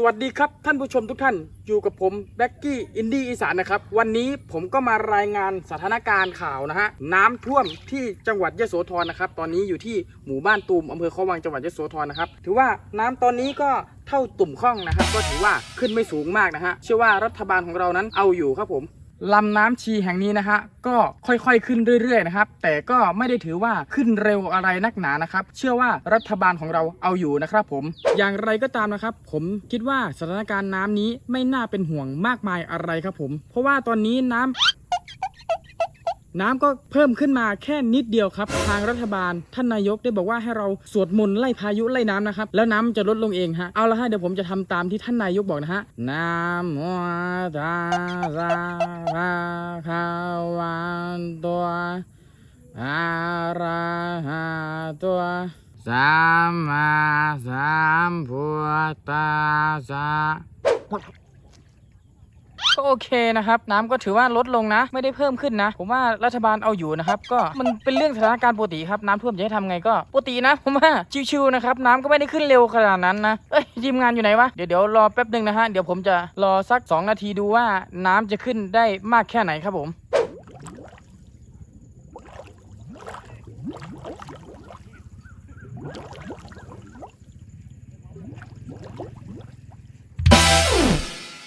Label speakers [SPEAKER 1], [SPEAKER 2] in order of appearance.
[SPEAKER 1] สวัสดีครับท่านผู้ชมทุกท่านอยู่กับผมแบ็กกี้อินดี้อีสานนะครับ วันนี้ผมก็มารายงานสถานการณ์ข่าวนะฮะน้ำท่วมที่จังหวัดยะโสธรนะครับ ตอนนี้อยู่ที่หมู่บ้านตูมอำเภอเขาวังจังหวัดยะโสธรนะครับ ถือว่าน้ำตอนนี้ก็เท่าตุ่มข้องนะครับ ก็ถือว่าขึ้นไม่สูงมากนะฮะเชื่อว่ารัฐบาลของเรานั้นเอาอยู่ครับผม ลำน้ำชีแห่งนี้นะฮะก็ค่อยๆขึ้นเรื่อยๆนะครับ แต่ก็ไม่ได้ถือว่าขึ้นเร็วอะไรนักหนานะครับ เชื่อว่ารัฐบาลของเราเอาอยู่นะครับ ผม อย่างไรก็ตามนะครับ ผมคิดว่าสถานการณ์น้ำนี้ไม่น่าเป็นห่วงมากมายอะไรครับผม เพราะว่าตอนนี้น้ำ น้ำก็เพิ่มขึ้นมาแค่นิดเดียวครับ ทางรัฐบาลท่านนายกได้บอกว่าให้เราสวดมนต์ไล่พายุไล่น้ำนะครับ แล้วน้ำจะลดลงเองฮะเอาละฮะเดี๋ยวผมจะทำตามที่ท่านนายกบอกนะฮะนะโมตัสสะภะคะวันตัวอะระหะตัวสัมมาสัมพุทธัสสะ ก็โอเคนะครับ น้ำก็ถือว่าลดลงนะ ไม่ได้เพิ่มขึ้นนะ ผมว่ารัฐบาลเอาอยู่นะครับก็มันเป็นเรื่องสถานการณ์ปกติครับน้ำท่วมจะให้ทำไงก็ปกตินะผมว่าชิวๆนะครับน้ำก็ไม่ได้ขึ้นเร็วขนาดนั้นนะเอ้ยทีมงานอยู่ไหนวะเดี๋ยวเดี๋ยวรอแป๊บหนึ่งนะฮะเดี๋ยวผมจะรอสัก 2 นาทีดูว่าน้ำจะขึ้นได้มากแค่ไหนครับผม